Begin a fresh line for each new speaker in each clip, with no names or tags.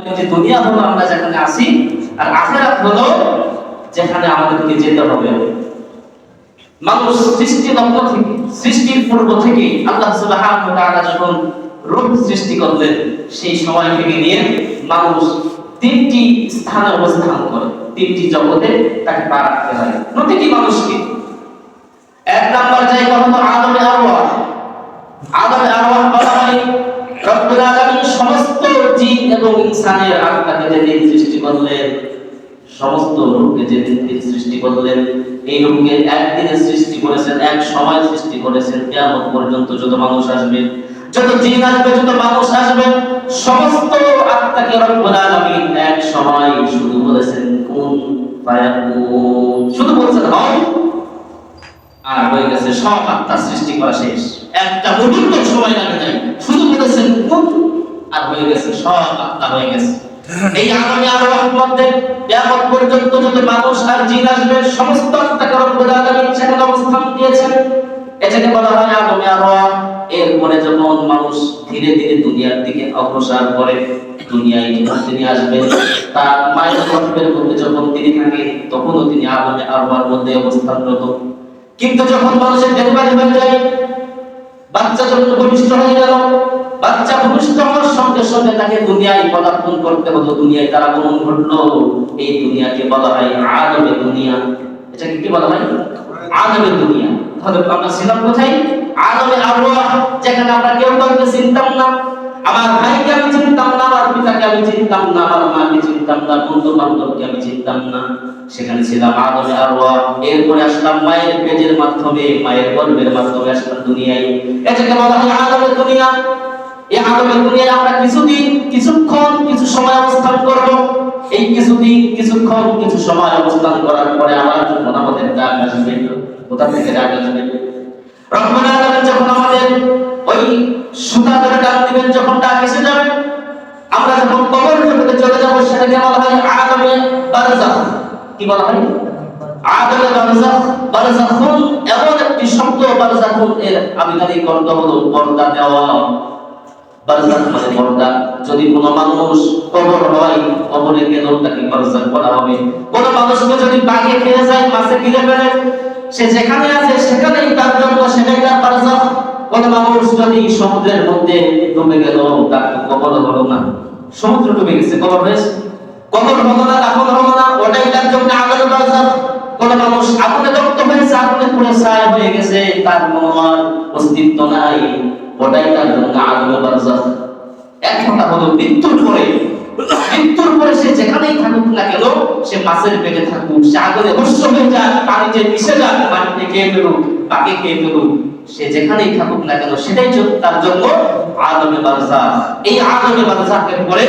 যে দুনিয়া হলো আমরা যেখানে আর আখেরাত হলো যেখানে আমাদেরকে যেতে হবে। মানুষ সৃষ্টি লগ্ন থেকে, সৃষ্টির পূর্ব থেকে আল্লাহ যখন রূপ সৃষ্টি করলেন, সেই সময় থেকে নিয়ে মানুষ তিনটি স্থানে অবস্থান করে, তিনটি জগতে তাকে পা রাখতে প্রতিটি মানুষকে এক নাম্বার জায়গা হলো আদমে আরওয়াহ। আদমে আরওয়াহ বলা হয় রব্বুল সমস্ত জিন এবং ইনসানের আত্মাকে যেদিন সৃষ্টি করলেন। সমস্ত রূপকে যেদিন তিনি সৃষ্টি করলেন। এই রূপকে একদিনে সৃষ্টি করেছেন, এক সময় সৃষ্টি করেছেন। কিয়ামত পর্যন্ত যত মানুষ আসবে, যত জিন আসবে, যত মানুষ আসবে, সমস্ত আত্মাকে রব্বুল আলামিন এক সময় শুধু বলেছেন কোন শুধু বলছেন হও আর হয়ে গেছে, সব আত্মার সৃষ্টি করা শেষ। একটা মুহূর্ত সময় লাগে নাই। শুধু বলেছেন কোন আর হয়ে গেছে, সব হয়ে গেছে। এই আগামী আরও মধ্যে কিয়ামত পর্যন্ত মানুষ আর জিন আসবে, সমস্ত সেখানে অবস্থান দিয়েছেন। এটাকে বলা হয় আগামী আরও যখন মানুষ ধীরে ধীরে দুনিয়ার দিকে অগ্রসর করে, দুনিয়ায় তিনি আসবেন, তার মায়ের গর্ভের মধ্যে যখন তিনি থাকে তখনও তিনি আগামী আরোয়ার মধ্যে অবস্থানরত। কিন্তু যখন মানুষের ডেলিভারি হয়ে যায় বাচ্চা যখন ভূমিষ্ঠ হয়ে গেল, বাচ্চা ভূমিষ্ঠ হওয়ার সঙ্গে সঙ্গে তাকে দুনিয়ায় পদার্পণ করতে হলো। দুনিয়ায় তার আগমন ঘটলো। এই দুনিয়াকে বলা হয় আদমে দুনিয়া। এটাকে কি বলা হয়? আদমে দুনিয়া। তাহলে আমরা ছিলাম কোথায়? আদমে আরওয়াহ যেখানে আমরা কেউ কাউকে চিনতাম না। আমার ভাইকে আমি চিনতাম না, আমার পিতাকে আমি চিনতাম না, আমার মাকে চিনতাম না বন্ধু বান্ধবকে আমি চিনতাম না। সেখানে ছিলাম আদমে আরওয়াহ। এরপরে আসলাম মায়ের পেজের মাধ্যমে, মায়ের গর্ভের মাধ্যমে আসলাম দুনিয়ায়। এটাকে বলা হয় আদমের দুনিয়া? এই দুনিয়ায় আমরা কিছুদিন, কিছুক্ষণ, কিছু সময় অবস্থান করব। এই কিছুদিন, কিছুক্ষণ, কিছু সময় অবস্থান করার পরে আবার যখন আমাদের ডাক আসবে, কোথা থেকে ডাক আসবে? রহমান আলম যখন আমাদের ওই সুতা ধরে ডাক দিবেন, যখন ডাক এসে যাবে, আমরা যখন কবর চলে যাব সেটাকে বলা হয়? কি বলা হয়? এমন একটি শব্দ এর আবিধানিক অর্থ হলো পর্দা দেওয়া। মানে পর্দা। যদি কোনো মানুষ কবর হয় কবরে গেল তাকে বারজাখ বলা হবে। কোনো মানুষকে যদি বাঘে খেয়ে যায়, মাছে গিলে ফেলে, সে যেখানে আছে সেখানেই তার জন্য সেটাই তার বারজাখ কোনো মানুষ যদি সমুদ্রের মধ্যে ডুবে গেল, তার কবর হলো না। সমুদ্র ডুবে গেছে, কবর হয়েছে। মৃত্যুর পরে সে যেখানেই থাকুক না কেন, সে মাছের পেটে থাকুক। সে আগুনে ভস্য হয়ে যাক পানিতে মিশে যাক পানিতে খেয়ে ফেলুক পাকে খেয়ে ফেলুক। সে যেখানেই থাকুক না কেন, সেটাই তার জন্য আদমে বারজাখ এই আদমে বারজাখের পরে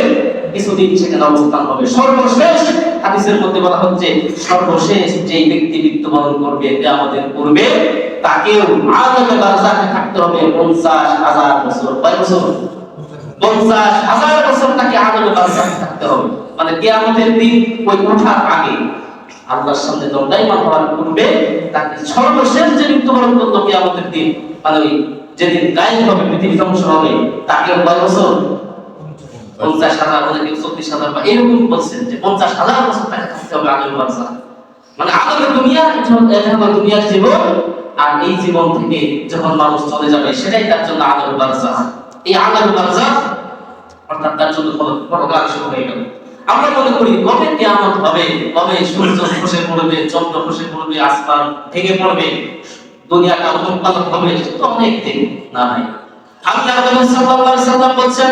কিছুদিন অবস্থান হবে। সর্বশেষ সর্বশেষ ব্যক্তি করবে আমাদের তাকেও থাকতে হবে পঞ্চাশ হাজার বছর পঞ্চাশ হাজার বছর থাকতে হবে। মানে দিন ওই আগে আল্লাহর সামনে দণ্ডায়মান হওয়ার পূর্বে তাকে সর্বশেষ যে মৃত্যুবরণ করল কিয়ামতের দিন মানে ওই যেদিন গায়েব হবে, পৃথিবী ধ্বংস হবে তাকে কয় বছর? পঞ্চাশ হাজার অনেকে চব্বিশ হাজার বা এরকম বলছেন যে পঞ্চাশ হাজার বছর তাকে থাকতে হবে আদমে বারজাখ মানে আদমের দুনিয়া দুনিয়ার জীবন আর এই জীবন থেকে যখন মানুষ চলে যাবে, সেটাই তার জন্য আদমের বারজাখ এই আদমের বারজাখ অর্থাৎ তার জন্য পরকাল শুরু হয়ে গেল। আমরা মনে করি, কবে কিয়ামত হবে? কবে সূর্য খসে পড়বে, চন্দ্র খসে পড়বে, আসমান ভেঙে পড়বে? দুনিয়াটা উৎপাদন হবে তো অনেক দিন না ভাই আল্লাহ সাল্লাল্লাহু আলাইহি সাল্লাম বলছেন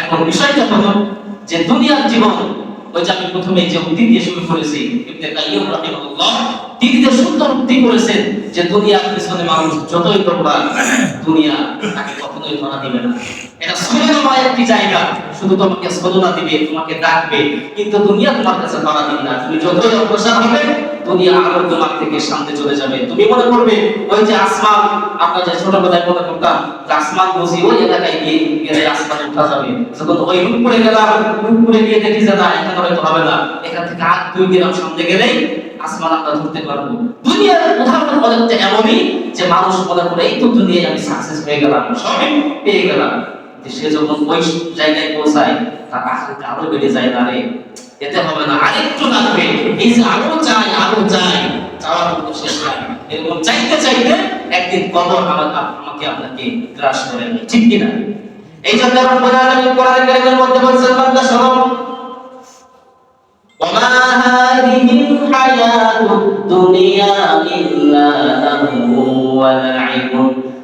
এখন বিষয়টা হলো যে দুনিয়ার জীবন, ওই যে আমি প্রথমে যে উক্তি দিয়ে শুরু করেছি, ইবনে কাইয়্যিম রাহিমাহুল্লাহ তিনি যে সুন্দর উক্তি করেছেন যে দুনিয়ার পিছনে মানুষ যতই তোমরা দুনিয়া তাকে কখনোই ধরা দিবে না। এটা সুন্দরময় একটি জায়গা। শুধু তোমাকে সদনা দিবে, তোমাকে ডাকবে, কিন্তু দুনিয়া তোমার কাছে ধরা দিবে না। তুমি যতই অগ্রসর হবে, দুনিয়া আরও তোমার থেকে সামনে চলে যাবে। তুমি মনে করবে, ওই যে আসমান, আমরা যে ছোটবেলায় মনে করতাম আসমান বুঝি, ওই এলাকায় গিয়ে গেলে আসমানে উঠা যাবে। যখন ওই রূপপুরে গেলাম, রূপপুরে গিয়ে দেখি যে না, এখানে হয়তো হবে না। এখান থেকে আর দুই গ্রাম সামনে গেলেই আসমান আমরা ধরতে পারব। দুনিয়ার উদাহরণ পর্যন্ত এমনই যে মানুষ মনে করে, এই তো দুনিয়ায় আমি সাকসেস হয়ে গেলাম, সবাই পেয়ে গেলাম। সে যখন ওই জায়গায় পৌঁছায়, তার আরও বেড়ে যায়, না রে, এতে হবে না, আরেকটু লাগবে। এই যে আরও চাই আরও চাই চাওয়ার শেষ এরকম চাইতে চাইতে একদিন কবর আমাকে আপনাকে গ্রাস করে ঠিক কিনা? এই জন্য কোরআন কারিমের মধ্যে বান্দা হাদিহি الحياة الدنيا إلا لهو ولعب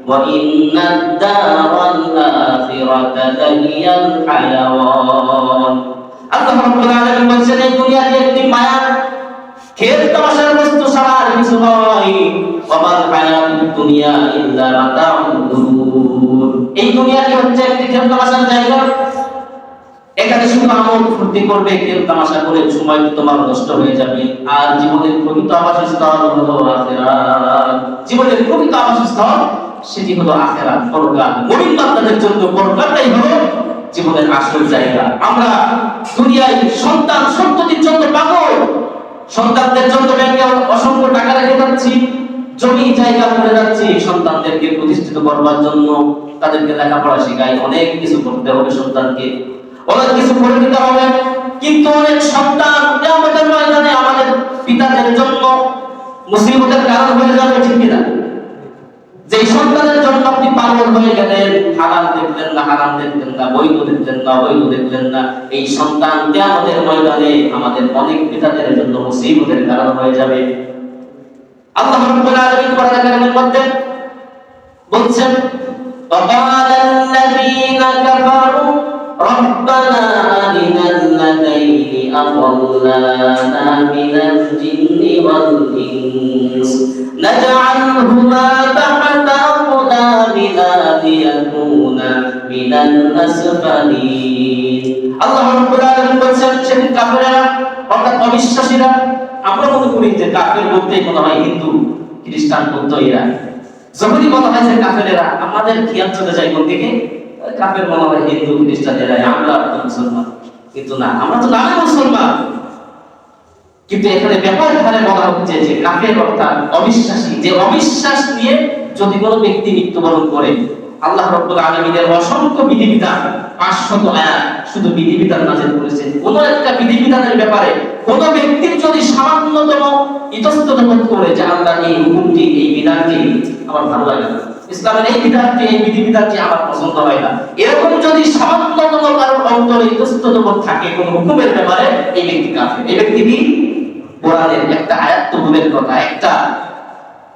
وإن الدار الآخرة لهي الحيوان আল্লাহ রাব্বুল আলামিন বলছেন এই দুনিয়াতে একটি মায়া খেল তামাশার বস্তু ছাড়া আর কিছু নয় ওয়ামাল হায়াতুদ দুনিয়া ইল্লা মাতাউল গুরুর এই দুনিয়াটি হচ্ছে একটি খেল তামাশার জায়গা এখানে শুধু আমল ফুর্তি করবে খেল তামাশা করে সময় তোমার নষ্ট হয়ে যাবে। আর জীবনের প্রকৃত আবাসস্থল হলো আখেরাত। জীবনের প্রকৃত আবাসস্থল, সেটি হলো আখেরাত, পরকাল। মুমিন বান্দাদের জন্য পরকালটাই হলো জীবনের আসল জায়গা। আমরা দুনিয়ায় সন্তান সন্ততির জন্য পাগল। সন্তানদের জন্য ব্যাংকে অসংখ্য টাকা রেখে যাচ্ছি, জমি জায়গা করে যাচ্ছি। সন্তানদেরকে প্রতিষ্ঠিত করবার জন্য তাদেরকে লেখাপড়া শেখাই, অনেক কিছু করতে হবে সন্তানকে। অনেক কিছু করে দিতে হবে কিন্তু অনেক সন্তান আমাদের ময়দানে আমাদের পিতাদের জন্য মুসিবতের কারণ হয়ে যাবে ঠিক কিনা যে সন্তানের জন্য আপনি পাগল হয়ে গেলেন হারাম দেখলেন না হারাম দেখলেন না বৈধ দেখলেন না বৈধ দেখলেন না এই সন্তান আমাদের ময়দানে আমাদের অনেক পিতাদের জন্য মুসিবতের কারণ হয়ে যাবে আল্লাহ রাব্বুল আলামিন কোরআন কারীমের মধ্যে বলছেন وقال الذين كفروا ربنا أرنا الذين أضلانا من الجن والإنس نجعلهما تحت أقدامنا ليكونا من الأسفلين আল্লাহ রাব্বুল আলামিন বলছেন সেদিন কাফেররা অর্থাৎ অবিশ্বাসীরা আমরা মনে করি যে কাফের বলতে মনে হয় হিন্দু খ্রিস্টান বৌদ্ধ এরা যখনই বলা হয় যে কাফেরেরা আমাদের খেয়াল চলে যায় কোন দিকে ওই কাফের মনে হয় হিন্দু খ্রিস্টান এরা আমরা মুসলমান। কিন্তু না, আমরা তো নামে মুসলমান। কিন্তু এখানে ব্যাপার ধারে বলা হচ্ছে যে কাফের অর্থাৎ অবিশ্বাসী। যে অবিশ্বাস নিয়ে যদি কোনো ব্যক্তি মৃত্যুবরণ করে, আল্লাহ রব্বুল আলামিনের অসংখ্য বিধিবিধান 500 আয়াত শুধু বিধিবিধান নাযিল করেছেন। কোন একটা বিধিবিধানের ব্যাপারে কোন ব্যক্তির যদি সামান্যতম ইতস্তত করে যে আল্লাহ এই হুকুমটি, এই বিধানটি আমার ভালো লাগে না। ইসলামের এই বিধানটি এই বিধিবিধানটি আমার পছন্দ হয় না। এরকম যদি সামান্যতম কারোর অন্তরে ইতস্তত বোধ থাকে কোন হুকুমের ব্যাপারে, এই ব্যক্তি কাফের। এই ব্যক্তি কি? কোরআনের একটা আয়াত তো দূরের কথা। একটা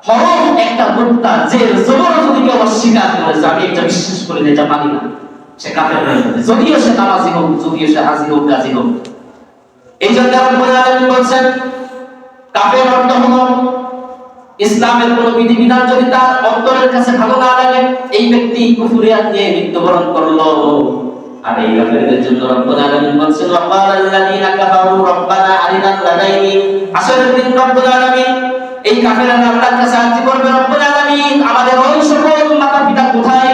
হরফ, একটা মুক্তা যে জবর যদি কেউ অস্বীকার করে যে আমি এটা বিশ্বাস করি না, এটা মানি না। সে কাফের হয়ে যাবে। যদিও সে নামাজি হোক, যদিও সে হাজি হোক, গাজী হোক। এই জন্য বলছেন কাফের অর্থ হলো ইসলামের কোন বিধিবিধান যদি তার অন্তরের কাছে ভালো না লাগে, এই ব্যক্তি কুফরিয়াত নিয়ে মৃত্যুবরণ করল। আর এই জন্য রব্বুল আলামিন বলছেন কাফারু, রব্বানা দিন রব্বুল আলামিন, এই কাফেররা আল্লাহর কাছে করবে, রব্বুল আলামিন, আমাদের ওই সকল মাতা পিতা কোথায়?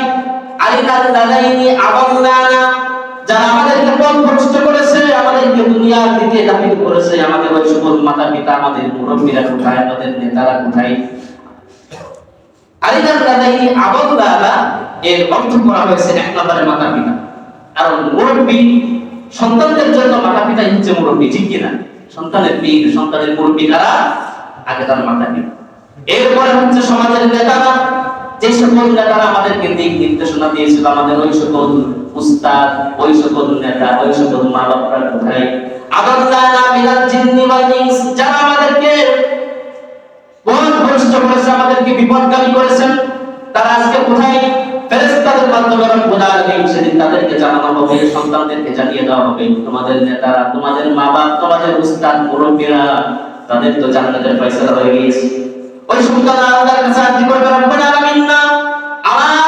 আরিনাল লাদাইনি আবাল্লানা যারা আমাদেরকে আমাদেরকে দুনিয়ার দিকে দাখিল করেছে, আমাদের ওই সকল মাতা পিতা, আমাদের মুরব্বীরা কোথায়, আমাদের নেতারা কোথায়? আরিনাল লাদাইনি আবাল্লানা এর অর্থ করা হয়েছে এক নম্বরে মাতা পিতা। কারণ মুরব্বী সন্তানদের জন্য মাতা হচ্ছে মুরব্বী, ঠিক কিনা? সন্তানের পীর, সন্তানের মুরব্বী কারা? আগে তার মাতা পিতা। এরপরে হচ্ছে সমাজের নেতারা, যে সকল নেতারা আমাদেরকে দিক নির্দেশনা দিয়েছিল, আমাদের ওই সকল উস্তাদ, ওই সকল নেতা, ওই সকল মা বাবারা কোথায় আদাল্লানা মিনাল জিন্নি ওয়াল ইনস যারা আমাদেরকে পথ ভ্রষ্ট করেছে, আমাদেরকে বিপদগামী করেছেন, তারা আজকে কোথায়? ফেরেশতাদের মাধ্যমে রব্বুল আলামিন সেদিন তাদেরকে জানানো হবে সন্তানদেরকে জানিয়ে দেওয়া হবে। তোমাদের নেতারা, তোমাদের মা বাপ তোমাদের উস্তাদ, মুরব্বীরা, তাদের তো জান্নাতের ফয়সালা হয়ে গিয়েছে। ওই সন্তান আল্লাহর কাছে আরজি করবে, রব্বানা আলামিন না আমার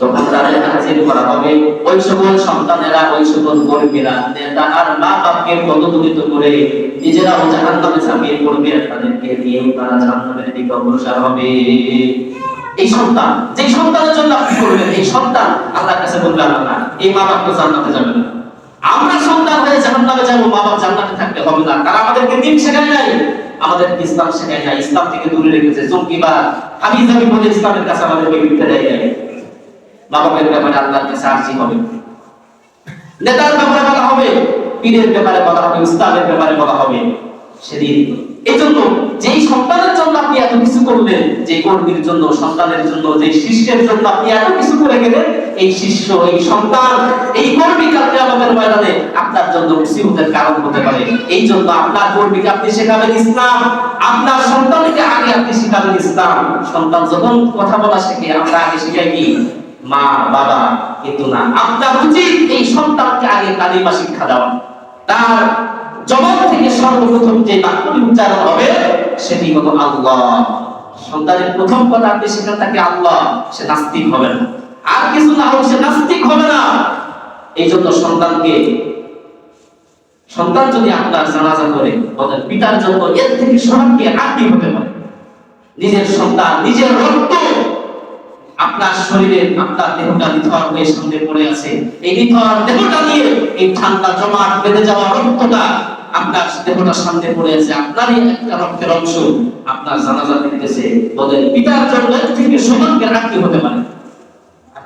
তখন তাদের হাজির করা হবে। ওই সকল সন্তানেরা, ওই সকল কর্মীরা, নেতা আর মা বাপকে পদদলিত করে নিজেরাও জাহান নামে ঝাঁপিয়ে পড়বে আর তাদেরকে তারা দিকে অগ্রসর হবে। এই সন্তান যে সন্তানের জন্য আপনি করবেন, এই সন্তান আল্লাহর কাছে বলবেন না, এই মা বাপ তো জান্নাতে যাবে না। আমরা সন্তান হয়ে জাহান নামে মা বাপ জান্নাতে থাকতে হবে না। তারা আমাদেরকে দিন শেখায় নাই, আমাদের ইসলাম শেখায় নাই। ইসলাম থেকে দূরে রেখেছে। জঙ্গিবাদ যাবি বলে ইসলামের কাছে বিরুদ্ধে দেয় নাই ব্যাপারে আল্লাহর কাছে আরজি হবে। নেতার ব্যাপারে বলা হবে, পীরের ব্যাপারে বলা হবে, উস্তাদের ব্যাপারে বলা হবে। সেদিন এই জন্য যেই সন্তানের জন্য আপনি এত কিছু করলেন যে কর্মীর জন্য, সন্তানের জন্য যে শিষ্যের জন্য আপনি এত কিছু করে গেলেন, এই শিষ্য, এই সন্তান, এই কর্মী কালকে আমাদের ময়দানে আপনার জন্য মুসিবতের কারণ হতে পারে। এই জন্য আপনার কর্মীকে আপনি শেখাবেন ইসলাম। আপনার সন্তানকে আগে আপনি শেখাবেন ইসলাম। সন্তান যখন কথা বলা শেখে, আমরা আগে শিখাই কি? মা, বাবা, কিন্তু না। আপনার উচিত এই সন্তানকে আগে কালিমা শিক্ষা দেওয়া। তার জবান থেকে সর্বপ্রথম যে বাক্যটি উচ্চারণ হবে, সেটি হলো আল্লাহ। সন্তানের প্রথম কথা আপনি সেখানে তাকে আল্লাহ, সে নাস্তিক হবে না। আর কিছু না হোক, সে নাস্তিক হবে না। এই জন্য সন্তানকে, সন্তান যদি আপনার জানাজা করে পিতার জন্য এর থেকে সবাইকে আত্মি হতে পারে নিজের সন্তান, নিজের আপনার শরীরে আপনার দেহটা নিথর হয়ে সামনে পড়ে আছে। এই নিথর দেহটা নিয়ে এই ঠান্ডা জমাট বেঁধে যাওয়া রক্তটা আপনার দেহটা সামনে পড়ে আছে। আপনারই একটা রক্তের অংশ আপনার জানাজা দিতেছে। বলেন, পিতার জন্য থেকে সমানকে রাখতে হতে পারে।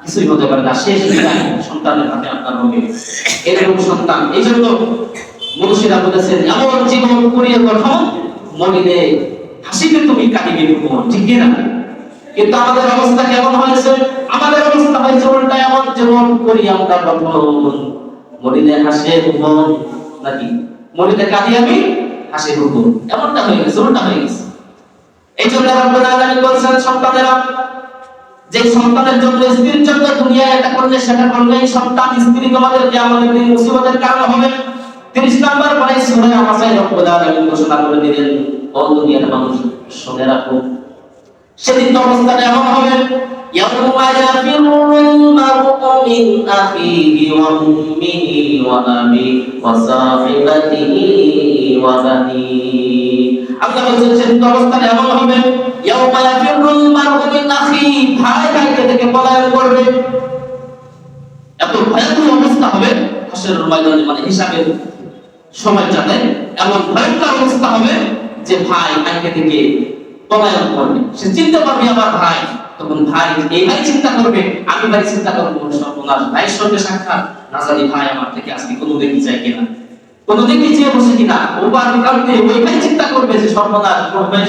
কিছুই হতে পারে না। শেষ বিদায় সন্তানের হাতে আপনার হবে। এরকম সন্তান। এই জন্য মনীষীরা বলেছেন, এমন জীবন করিয়ে মনিলে হাসিতে তুমি কাটিবে ঠিক না? কিন্তু আমাদের অবস্থা কেমন হয়েছে? আমাদের অবস্থা হয়েছে উল্টা এমন জীবন করি আমরা গঠন মরিলে হাসে ভুবন নাকি? মরিলে কাঁদি আমি, হাসে ভুবন এমনটা হয়ে গেছে, উল্টা হয়ে গেছে। এই জন্য রব্বুল আলামিন বলছেন, সন্তানেরা যে সন্তানের জন্য স্ত্রীর জন্য দুনিয়ায় এটা করলে সেটা করলে এই সন্তান, স্ত্রী তোমাদের কিয়ামতের দিন মুসিবতের কারণ হবে। 30 নাম্বার পরে সূরা আমাসাই রব্বুল আলামিন ঘোষণা করে দিলেন, ও দুনিয়ার মানুষ, শুনে রাখো সেদিন তো অবস্থাটা এমন হবে يوم يفر المرء من أخيه وأمه وأبيه وصاحبته وبنيه আল্লাহ বলছেন সেদিন তো অবস্থাটা এমন হবে يوم يفر المرء من أخيه ভাই ভাইকে থেকে পলায়ন করবে এত ভয়ানক অবস্থা হবে হাসরের ময়দানে মানে হিসাবের সময়টাতে এমন ভয়ঙ্কর অবস্থা হবে যে ভাই ভাইকে থেকে পলায়ন করবে সে চিনতে পারবে আমার ভাই তখন ভাই এই ভাই চিন্তা করবে আমি ভাই চিন্তা করবো সর্বনাশ ভাইয়ের সঙ্গে সাক্ষাৎ না জানি ভাই আমার থেকে আজকে কোনো দেখি চাই কিনা কোনো দেখি চেয়ে বসে কিনা ও বার কারণে ওই ভাই চিন্তা করবে যে সর্বনাশ বড় ভাই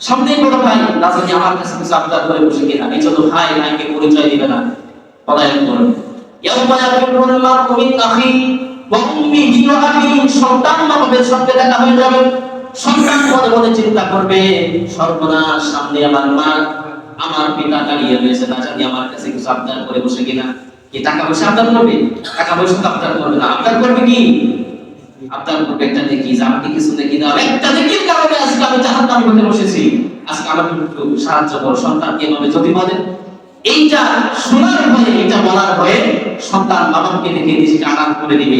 সামনে বড় ভাই না জানি আমার কাছে কিছু আবদার করে বসে কিনা এই জন্য ভাই ভাইকে পরিচয় দিবে না পলায়ন করবে يوم يفر المرء من أخيه وأمه وأبيه সন্তান বাবার সঙ্গে দেখা হয়ে যাবে সন্তান মনে মনে চিন্তা করবে সর্বনাশ সামনে আমার মা, আমার পিতা দাঁড়িয়ে রয়েছে, না জানি আমার কাছে কিছু আবদার করে বসে কিনা। কি টাকা পয়সা আবদার করবে? টাকা পয়সা তো আবদার করবে না। আবদার করবে কি? আবদার করবে একটা দেখি যে কিছু দেখি দাও। একটা দেখির কারণে আজকে আমি জাহান্নামে হতে বসেছি। আজকে আমাকে একটু সাহায্য করো, সন্তানকে এভাবে যদি বলে। এইটা শোনার ভয়ে এটা বলার ভয়ে সন্তান বাবাকে দেখে নিজেকে আড়াল করে দিবে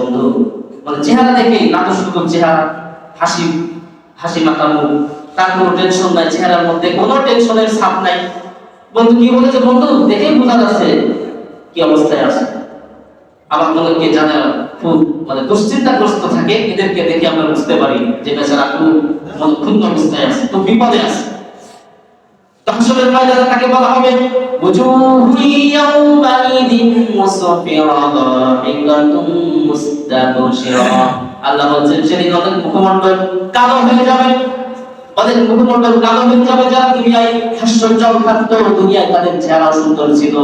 বন্ধু। মানে চেহারা চেহারা, হাসি হাসি তার কোনো টেনশন নাই, চেহারার মধ্যে কোনো টেনশনের ছাপ নাই। বন্ধু, কি বলেছে বন্ধু? দেখেই বোঝা যাচ্ছে কি অবস্থায় আছে। আমার মনে কে জানা খুব মানে দুশ্চিন্তাগ্রস্ত থাকে, এদেরকে দেখে আমরা বুঝতে পারি যে বেচারা খুব, মনে ক্ষুণ্ণ অবস্থায় আছে, খুব বিপদে আছে। দুনিয়ায় তাদের চেহারা সুন্দর ছিল।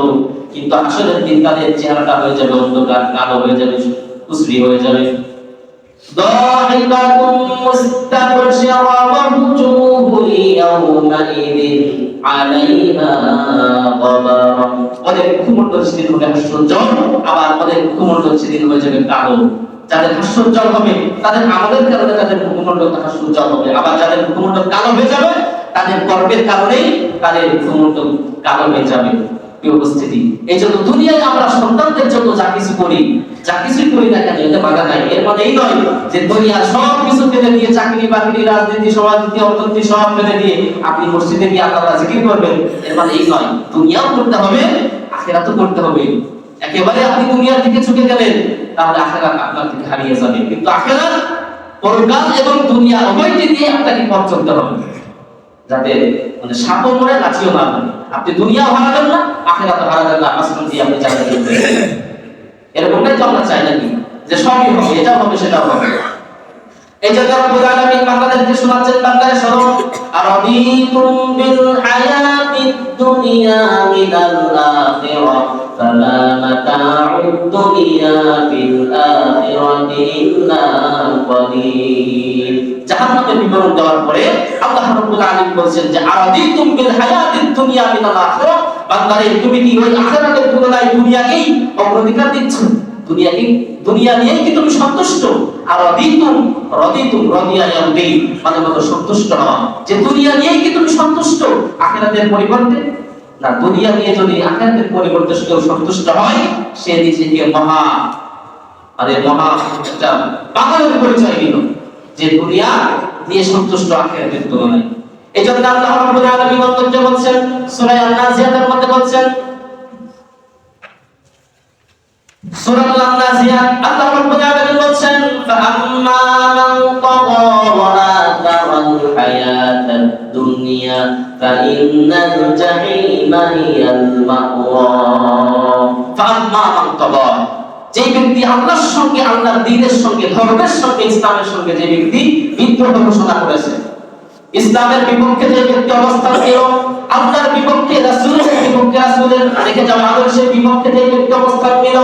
কিন্তু আসলের দিন তাদের চেহারাটা হয়ে যাবে অন্ধকার কালো হয়ে যাবে কুসরি হয়ে যাবে ضاحكة مستبشرة ووجوه يومئذ عليها غبرة ওদের মুখমণ্ডল সেদিন হবে হাস্যোজ্জ্বল আবার ওদের মুখমণ্ডল সেদিন হয়ে যাবে কালো যাদের হাস্যোজ্জ্বল হবে তাদের আমলের কারণে তাদের মুখমণ্ডল হাস্যোজ্জ্বল হবে আবার যাদের মুখমণ্ডল কালো হয়ে যাবে তাদের কর্মের কারণেই তাদের মুখমণ্ডল কালো হয়ে যাবে প্রিয় উপস্থিতি, এই জন্য দুনিয়ায় আমরা সন্তানদের জন্য যা কিছু করি, যা কিছু করি না কেন, এতে বাধা নাই। এর মানে এই নয় যে দুনিয়া সব কিছু ফেলে দিয়ে চাকরি, বাকরি, রাজনীতি, সমাজনীতি, অর্থনীতি সব ফেলে দিয়ে আপনি মসজিদে গিয়ে আল্লাহ জিকির করবেন। এর মানে এই নয়, দুনিয়াও করতে হবে, আখেরাতও করতে হবে। একেবারে আপনি দুনিয়ার দিকে ঝুঁকে গেলেন, তাহলে আখেরাত আপনার থেকে হারিয়ে যাবে। কিন্তু আখেরাত, পরকাল এবং দুনিয়া উভয়টি দিয়ে আপনাকে পথ চলতে হবে। যাতে মানে সাপও মরে লাঠিও না আপনি দুনিয়া হারাবেন না আখেরাত হারাবেন না মাঝখান দিয়ে আপনি ঢুকবেন এরকমটাই তো আমরা চাই নাকি? যে সবই হবে এটা হবে সেটা হবে। এই জন্য রব্বুল আলামিন বান্দাদেরকে শোনাচ্ছেন, বান্দারে শোনো আরাদিতুম বিল হায়াতিদ দুনিয়া মিনাল আখিরাহ মাতাউদ দুনিয়া ফিল আখিরাতি ইল্লা কলিল জাহান্নামের বিবরণ দেওয়ার পরে আল্লাহ রাব্বুল আলামিন যে, আরাদিতুম বিল হায়াতিদ দুনিয়া মিনাল আখিরাহ বান্দারে, তুমি কি ওই আখিরাতের তুলনায় দুনিয়াকেই অগ্রাধিকার দিচ্ছ? দুনিয়াকে, দুনিয়া নিয়ে কি তুমি সন্তুষ্ট? আর রদিতুম রদিতুম রদিয়া ইয়ারদি মানে সন্তুষ্ট হওয়া। যে দুনিয়া নিয়ে কি তুমি সন্তুষ্ট? আখিরাতের পরিবর্তে না, দুনিয়া নিয়ে যদি আখিরাতের পরিবর্তে কেউ সন্তুষ্ট হয়, সে নিজেকে মহা মানে মহা একটা পাগলের পরিচয় দিল, যে দুনিয়া নিয়ে সন্তুষ্ট আখিরাতের তুলনায় এই জন্য আল্লাহ রাব্বুল আলামিন মন্তব্য বলছেন, সূরা আন-নাজিয়াতের মধ্যে বলছেন, সূরা আন-নাজিয়াত আল্লাহ রাব্বুল আলামিন বলছেন, ফাআম্মা মান তাগা ওয়া আতারাল হায়াতাদ যে ব্যক্তি আল্লাহর সঙ্গে আল্লাহর সঙ্গে, ধর্মের সঙ্গে, ইসলামের সঙ্গে যে ব্যক্তি বিদ্রোহ ঘোষণা করেছে, ইসলামের বিপক্ষে যে ব্যক্তি অবস্থান নিল, আল্লাহর বিপক্ষে, রাসূলের বিপক্ষে, রাসূলের রেখে আদর্শের বিপক্ষে যে ব্যক্তি অবস্থান নিল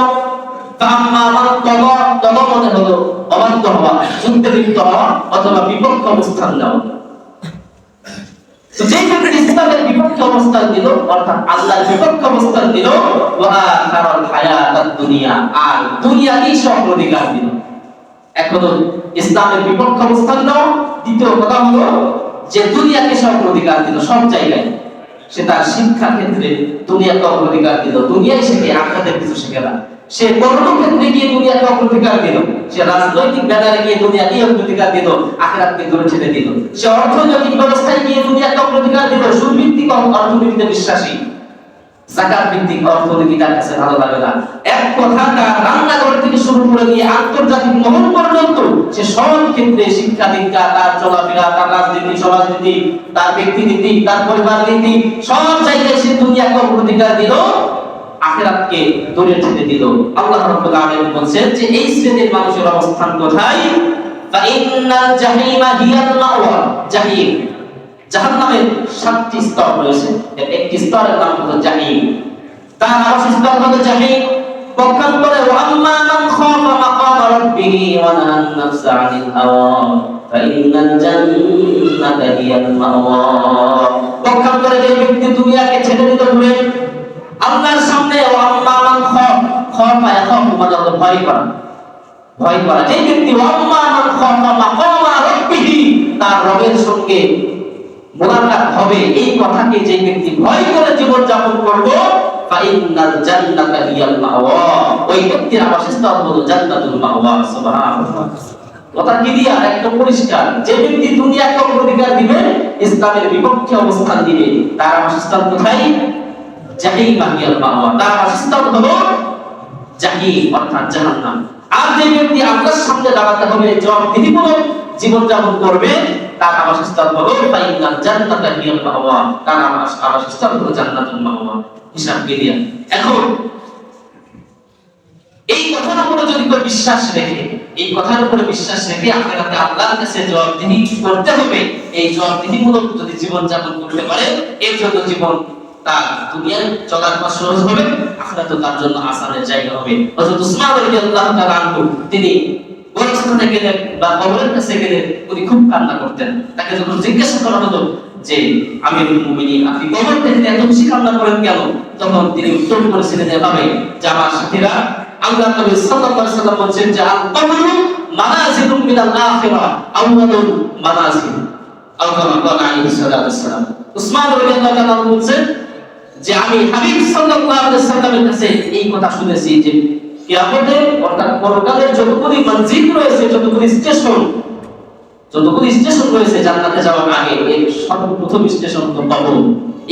মান হওয়া, যুদ্ধে লিপ্ত হওয়া অথবা বিপক্ষে অবস্থান নেওয়া। যে দুনিয়াকে সব অধিকার দিল, সব জায়গায়, সে তার শিক্ষা ক্ষেত্রে দুনিয়াকে অগ্রাধিকার দিল। দুনিয়ায় শেখে, আখরাতের কিছু শেখে না। সে কর্মক্ষেত্রে গিয়ে দুনিয়াকে অগ্রাধিকার দিল। সে রাজনৈতিক ব্যানারে গিয়ে দুনিয়াকে অগ্রাধিকার দিল, আখরাতকে দূরে ছেড়ে দিল। সে অর্থনৈতিক ব্যবস্থায় গিয়ে দুনিয়াকে সুভিত্তিক অর্থনীতিতে বিশ্বাসী, জাকাত ভিত্তিক অর্থনীতি তার কাছে ভালো লাগে না। এক কথা, তার রান্নাঘর থেকে শুরু করে দিয়ে আন্তর্জাতিক মহল পর্যন্ত সে সব ক্ষেত্রে শিক্ষা দীক্ষা, তার চলাফেরা, তার রাজনীতি, সমাজনীতি, তার ব্যক্তিনীতি, তার পরিবার নীতি, সব জায়গায় সে দুনিয়াকে অগ্রাধিকার দিল, আখেরাতকে দূরে ঠেলে দিল। আল্লাহ রাব্বুল আলামিন বলছেন যে এই শ্রেণির মানুষের অবস্থান কোথায়? ফাইন্নাল জাহিমা হিয়াল মাওয়া, জাহিম। জাহান্নামের সাতটি স্তর রয়েছে। একটি স্তরের নাম হলো জাহিম। তার আবাস স্তর হলো জাহিম। পক্ষান্তরে ওয়াম্মা মান খাফা মাকাম রাব্বিহি ওয়া নাহান নাফসা আনিল হাওয়া ফাইন্নাল জান্নাতা হিয়াল মাওয়া। পক্ষান্তরে যে ব্যক্তি দুনিয়াকে ছেড়ে দিতে ঘুরে আল্লাহর সামনে ওয়াম্মা মান খাফ, খাফা ইয়াখাফু মানে ভয় করা। ভয় করা। যে ব্যক্তি ওয়াম্মা মান খাফা মাকাম রাব্বিহি, তার রবের সঙ্গে মোলাকাত হবে। এই কথাকে যে ব্যক্তি ভয় করে জীবন যাপন করবে ফাইনাল জান্নাতা হিয়াল মাওয়া। ওই ব্যক্তির আবাসস্থল হলো জান্নাতুল মাওয়া, সুবহানাল্লাহ। কথা কি দিয়া? একদম পরিষ্কার। যে ব্যক্তি দুনিয়াকে অগ্রাধিকার দিবে, ইসলামের বিপক্ষে অবস্থান দিবে। তার বাসস্থান কোথায়? জাহিম মাহিয়াল মাওয়া। তার বাসস্থান হলো জাহিম, অর্থাৎ জাহান্নাম। আর যে ব্যক্তি আল্লাহর সামনে দাঁড়াতে হবে, জবাবদিহিমূলক জীবন যাপন করবে, তার আবাসস্থল হলো ফাইনাল জান্নাতা হিয়াল মাওয়া তার আবাস- আবাসস্থল হলো জান্নাতুল মাওয়া হিসাব ক্লিয়ার এখন, এই কথার উপরে যদি কেউ বিশ্বাস রেখে, এই কথার উপরে বিশ্বাস রেখে আখেরাতে আল্লাহর কাছে জবাবদিহি করতে হবে, এই জবাবদিহিমূলক যদি জীবন যাপন করতে পারে, এর জন্য জীবন তার দুনিয়ায় চলার পর সহজ হবে আখেরাতে তার জন্য আসানের জায়গা হবে। হযরত উসমান রাদিয়াল্লাহু তাআলা তিনি গোরস্থানে গেলেন বা কবরের কাছে উনি খুব কান্না করতেন। তাকে যখন জিজ্ঞাসা করা হলো যে মুমিনিন আপনি কবর এত বেশি কান্না করেন কেন? তখন তিনি উত্তর করেছিলেন এভাবে যে আমার সাথীরা আল্লাহ নবী সাল্লাল্লাহু আলাইহি সাল্লাম যে আল কবরু মানাজিলুম মিনাল আউয়ালুল মানাজিল। সালাতু ওয়াসসালাম উসমান রাদিয়াল্লাহু তাআলা যে, আমি হাবিব সাল্লাল্লাহু আলাইহি সাল্লামের কাছে এই কথা শুনেছি যে কিয়ামতে অর্থাৎ পরকালের যতগুলি মসজিদ রয়েছে, যতগুলি স্টেশন যতগুলি স্টেশন রয়েছে জান্নাতে যাওয়ার আগে এই সর্বপ্রথম স্টেশন তো কবর।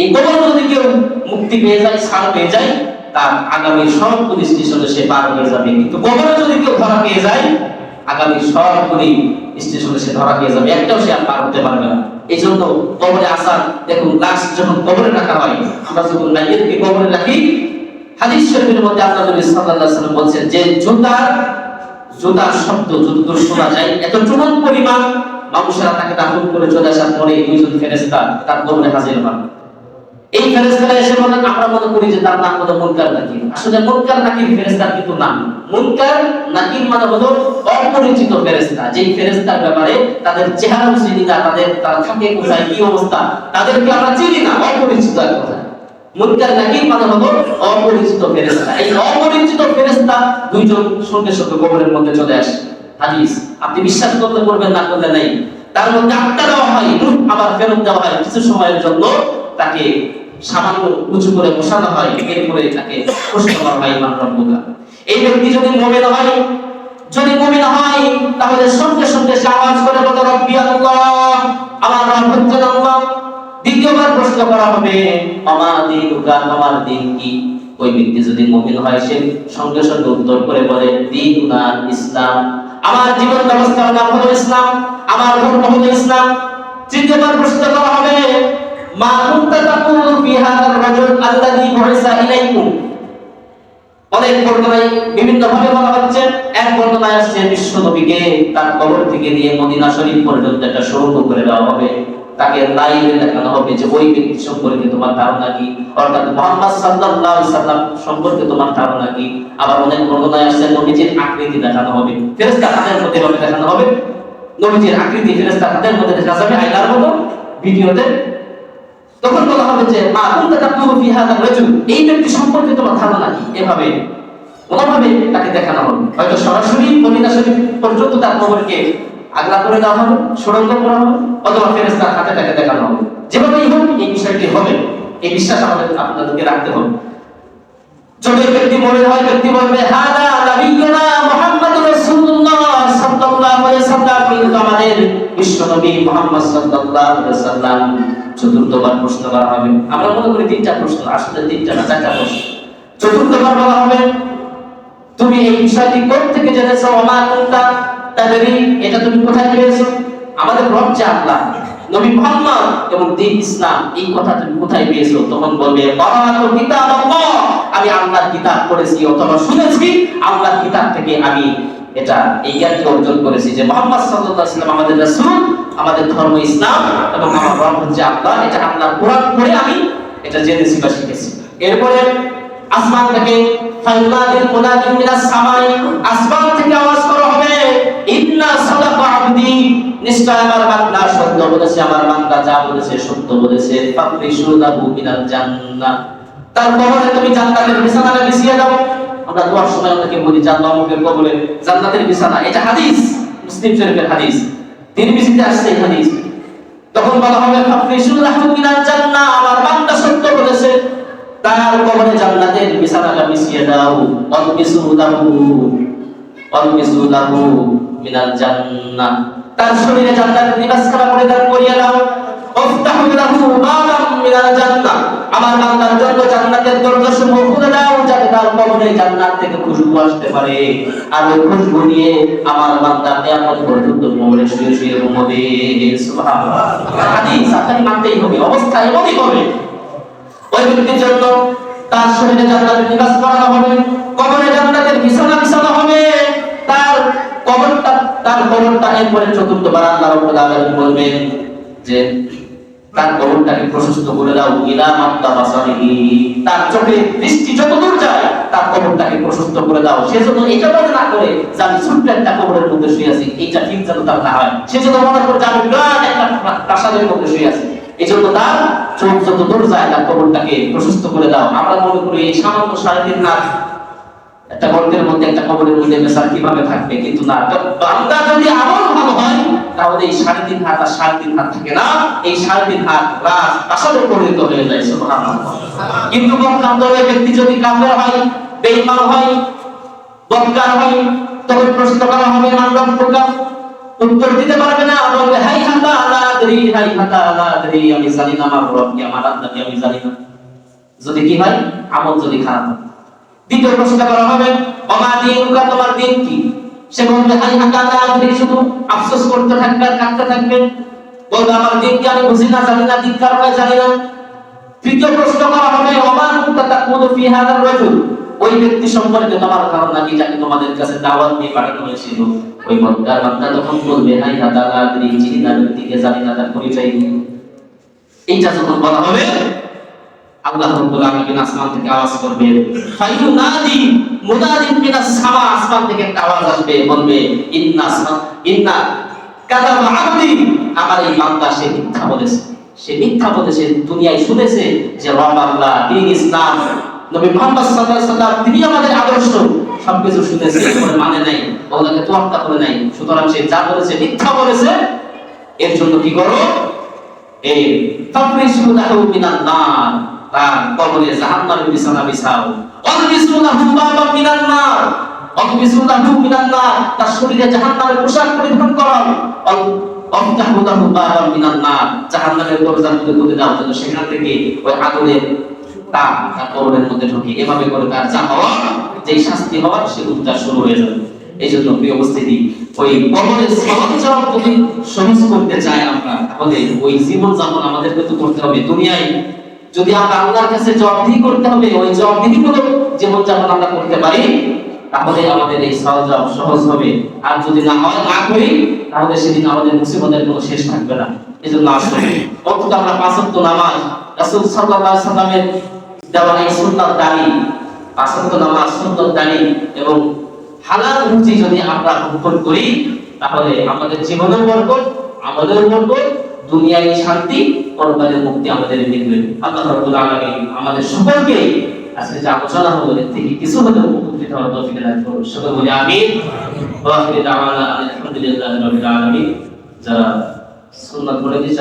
এই কবর যদি কেউ মুক্তি পেয়ে যায়, ছাড় পেয়ে যায়, তার আগামী সবগুলি স্টেশনে সে পার হয়ে যাবে। কিন্তু কবরে যদি কেউ ধরা পেয়ে যায়, আগামী সবগুলি স্টেশনে সে ধরা পেয়ে যাবে। একটাও সে আর পার হতে পারবে না। এই জন্য কবরে আসার, দেখুন লাশ যখন কবরে রাখা হয়, আমরা যখন মাইয়েরকে কবরে রাখি হাদিস শরীফের মধ্যে আল্লাহ নবী সাল্লাল্লাহু আলাইহি ওয়াসাল্লাম বলছেন যে জুতার জুতার শব্দ যতদূর শোনা যায়, এত চুমন পরিমাণ মানুষেরা তাকে দাফন করে চলে আসার পরে দুইজন ফেরেশতা তার কবরে হাজির হন। এই ফেরেশতারা এসে বলেন আমরা মনে করি যে তার নাম হলো মুনকার নাকির। আসলে মুনকার নাকির ফেরেশতার কিন্তু নাম। মুনকার নাকির মানে হলো অপরিচিত ফেরেশতা। যেই ফেরেশতার ব্যাপারে তাদের চেহারা চিনি না তাদের, তারা থাকে কোথায়, কি অবস্থা, তাদেরকে আমরা চিনি না, অপরিচিত এক কথা। মুনকার নাকির মানে হলো অপরিচিত ফেরেশতা। এই অপরিচিত ফেরেশতা দুইজন সঙ্গে সঙ্গে কবরের মধ্যে চলে আসে। হাদিস, আপনি বিশ্বাস করলে করবেন না, করলে নাই। তার মধ্যে আটকা দেওয়া হয় রূপ আবার ফেরত দেওয়া হয়। কিছু সময়ের জন্য তাকে সামান্য উঁচু করে বসানো হয়, এরপরে তাকে প্রশ্ন করা হয় ইমান রব্বুকা। এই ব্যক্তি যদি মুমিন হয়, যদি মুমিন হয়, তাহলে সঙ্গে সঙ্গে সে আওয়াজ করে, বলে, রব্বি আল্লাহ, আমার রব হচ্ছেন আল্লাহ। দ্বিতীয়বার প্রশ্ন করা হবে আমার দিন আমার দিন কি? ওই ব্যক্তি যদি মুমিন হয়, সে সঙ্গে সঙ্গে উত্তর করে বলে, দিন না ইসলাম। আমার জীবন ব্যবস্থার নাম হলো ইসলাম, আমার ধর্ম হলো ইসলাম। তৃতীয়বার প্রশ্ন করা হবে, মা কুনতা তাকুলু ফি হাদার রাজুল আল্লাযী বুইসা ইলাইকুম? অনেক বর্ণনায় বিভিন্ন ভাবে বলা হচ্ছে, এক বর্ণনায় আসছে, বিশ্ব নবীকে তার কবর থেকে নিয়ে মদিনা শরীফ পর্যন্ত একটা সুড়ঙ্গ করে দেওয়া হবে। তাকে লাইভে দেখানো হবে যে ওই ব্যক্তি সম্পর্কে তোমার ধারণা কি? অর্থাৎ মোহাম্মদ সাল্লাল্লাহু আলাইহি সাল্লাম সম্পর্কে তোমার ধারণা কি? আবার অনেক বর্ণনায় আসছে, নবীজির আকৃতি দেখানো হবে। ফেরেশতা হাতের মধ্যে ভাবে দেখানো হবে। নবীজির আকৃতি ফেরেশতা হাতের মধ্যে দেখা যাবে, আয়নার মতো ভিডিওতে। তখন বলা হবে যে, মা কুনতা তাকুলু ফি হাদা রাজুল? এই ব্যক্তি সম্পর্কে তোমার ধারণা কি? এভাবে কোনোভাবে তাকে দেখানো হবে। হয়তো সরাসরি, মদিনা শরীফ পর্যন্ত তার কবরকে আগলা করে দেওয়া হবে সুরঙ্গ করা হবে, অথবা ফেরেশতার হাতে তাকে দেখানো হবে। যেভাবেই হোক, এই বিষয়টি হবে। এই বিশ্বাস আমাদের আপনাদেরকে রাখতে হবে। ব্যক্তি মরে হয়, ব্যক্তি বলবে, হাদা রাসূলুল্লাহ সাল্লাল্লাহু আলাইহি সাল্লাম কিন্তু আমাদের বিশ্ব নবী সাল্লাল্লাহু আলাইহি সাল্লাম চতুর্থবার প্রশ্ন করা হবে। আমরা মনে করি তিনটা প্রশ্ন, আসলে তিনটা না, চারটা প্রশ্ন। চতুর্থবার বলা হবে, তুমি এই বিষয়টি কোথা থেকে জেনেছো? ওমা এটা তুমি কোথায় পেয়েছ? আমাদের রব যে আল্লাহ, নবী এবং ইসলাম, এই কথা তুমি কোথায় পেয়েছ? তখন বলবে আমি আল্লাহর কিতাব পড়েছি, অথবা শুনেছি, আল্লাহর কিতাব থেকে আমি এটা এই অর্জন করেছি যে মোহাম্মদ সাল্লাল্লাহু আলাইহি ওয়াসাল্লাম আমাদের রাসূল, আমাদের ধর্ম ইসলাম এবং আমার রব হচ্ছে আল্লাহ, এটা কোরআন পড়ে আমি এটা জেনেছি বা শিখেছি। এরপরে আসমান থেকে ফাইনাদিল মুনাদিন মিনাস সামাই। আসমান থেকে আওয়াজ ইন্না সাদাকা আবদি, নিশ্চয় আমার বান্দা সত্য বলেছে, আমার বান্দা যা বলেছে সত্য বলেছে। ফাকরিশু লাহু মিনাল জান্নাহ। তার কবরে তুমি জান্নাতের বিছানাটা বিছিয়ে দাও। আমরা দোয়ার সময় অনেকে বলি, জান্নাত মুখের কবরে, জান্নাতের বিছানা। এটা হাদিস, মুসলিম শরীফের হাদিস। তিরমিজিতে আসছে এই হাদিস। তখন বলা হবে ফাকরিশু লাহু মিনাল জান্নাহ, আমার বান্দা সত্য বলেছে। তার কবরে জান্নাতের বিছানাটা বিছিয়ে দাও। অলবিসু লাহু অলবিসু লাহু। মিনাল জান্নাহ তার শরীরে জান্নাতের নিবাসখানা পরিধান করিয়ে দাও ওফতাহু লাহু বাবাম মিনাল আমার বান্দার জন্য জান্নাতের দরজাসমূহ খুলে দাও, যাতে তার কবরে জান্নাত থেকে খুশবু আসতে পারে। আর ওই খুশবু নিয়ে আমার বান্দার নিয়ামত পর্যন্ত কবরে শুয়ে শুয়ে সুবহানাল্লাহ। হাদিস মানতেই হবে, অবস্থা এমনই হবে। ওই ব্যক্তির জন্য তার শরীরে জান্নাতের নিবাস করানো হবে, কবরে জান্নাতের বিছানা বিছানো হবে। কবরটা, তার কবরটা এরপরে চতুর্থবার আল্লাহ রাব্বুল আলামিন বলবেন যে, তার কবরটাকে প্রশস্ত করে দাও, ইলা মাত্তা বাসারিহি। তার চোখে দৃষ্টি যত দূর যায়, তার কবরটাকে প্রশস্ত করে দাও। সে যেন এটা মনে না করে যে আমি ছোট্ট একটা কবরের মধ্যে শুয়ে আছি, এইটা ঠিক যেন তার না হয়। সে যেন মনে করে যে আমি বিরাট একটা প্রাসাদের মধ্যে শুয়ে আছি। এই জন্য তার চোখ যত দূর যায়, তার কবরটাকে প্রশস্ত করে দাও। আমরা মনে করি এই সামান্য সাড়ে তিন হাত একটা গর্তের মধ্যে, একটা কবরের মধ্যে কীভাবে থাকবে? কিন্তু না বান্দা যদি আমল ভালো হয়, তাহলে এই সাড়ে তিন হাত আর সাড়ে তিন হাত থাকে না। এই সাড়ে তিন হাত রাত পরিণত হয়ে যায় কিন্তু পক্ষান্তরে ব্যক্তি যদি কাফের হয় হয় হয়, তবে প্রশ্ন করা হবে প্রকার উত্তর দিতে পারবে না। বলবে হাই হাতা হাই হাতা আমি জানি না আমার রব কি আমার আমি জানি না। যদি কি হয়, আমল যদি খারাপ হয়। দ্বিতীয় প্রশ্ন করা হবে, অমা দিনুকা, তোমার দিন কি? সে বলবে, হাই আলা আদরি শুধু আফসোস করতে থাকবে আর কাঁদতে থাকবে? বলবে, আমার দিন কি আমি বুঝি না, জানি না দিন কার হয়, জানি না। তৃতীয় প্রশ্ন করা হবে, অমা কুনতা তাকুলু ফি হাদার রাজুল? ওই ব্যক্তি সম্পর্কে তোমার ধারণা কি, যাকে তোমাদের কাছে দাওয়াত দিয়ে পাঠানো হয়েছিল? ওই মক্কার বান্দা তখন বলবে, হাই আলা আদরি চিনি না ব্যক্তিকে, জানি না তার পরিচয় এইটা যখন বলা হবে আল্লাহ রাব্বুল আলামিন আসমান থেকে আওয়াজ করবে। ফাইয়ু নাদি মুনাদিন মিনাস সামা, আসমান থেকে একটা আওয়াজ আসবে, বলবে, ইন্না ইন্না কাদাবা আবদি। আমার এই বান্দা সে মিথ্যা বলেছে। সে মিথ্যা বলেছে, দুনিয়ায় শুনেছে যে রব আল্লাহ দিন ইসলাম। নবী মুহাম্মদ সাল্লাল্লাহু আলাইহি সাল্লাম, তিনি আমাদের আদর্শ। সবকিছু শুনেছে এরপরে মানে নাই ওগুলোকে তোয়াক্কা করে নাই। সুতরাং সে যা বলেছে, মিথ্যা বলেছে। এর জন্য কি করো? এই ফাফরিসু লাহু মিনান নার তার কবরে জাহান্নামের বিছানা বিছাও। মিনান নার। মিনান নার। তার শরীরে জাহান্নামের পোশাক পরিধান মিনান নার। জাহান্নামের দরজা খুলে খুলে দাও যেন সেখান থেকে ওই আগুনের তাপ তার কবরের মধ্যে ঢুকে। এভাবে করে তার যা হওয়া যেই শাস্তি হওয়ার শুরু হয়ে যাবে। এই জন্য প্রিয় উপস্থিতি, ওই কবরের সরঞ্জাম যদি সহজ করতে আমরা। তাহলে ওই জীবন যাপন আমাদেরকে তো করতে হবে। দুনিয়ায় যদি আমরা আল্লাহর কাছে জবাবদিহি করতে হবে, ওই জবাবদিহি মূলক জীবন যাপন আমরা করতে পারি, তাহলে আমাদের এই সরঞ্জাম সহজ হবে। আর যদি না হয়, না করি, তাহলে সেদিন আমাদের মুসিবতের কোনো শেষ থাকবে না। এই জন্য আসলে অন্তত আমরা পাঁচ ওয়াক্ত নামাজ, রাসূল সাল্লাল্লাহু আলাইহি সাল্লামের দেওয়া এই সুন্নাত দাঁড়ি পাঁচ ওয়াক্ত নামাজ, সুন্নাত দাঁড়ি এবং হালাল রুজি যদি আমরা ভক্ষণ করি, তাহলে আমাদের জীবনের বরকত আমাদের বরকত, দুনিয়ায় শান্তি পরকালের মুক্তি আমাদের মিলবে আল্লাহ রাব্বুল আলামিন আমাদের সকলকে আজকে যে আলোচনা হলো, এর থেকে কিছু হলেও উপকৃত হওয়ার তৌফিক দান করুন। সকল বলি আমিন। ওয়া আখিরু দাওয়ানা আলহামদুলিল্লাহি রাব্বিল আলামিন। যারা সুন্নাত পড়ে দিয়েছে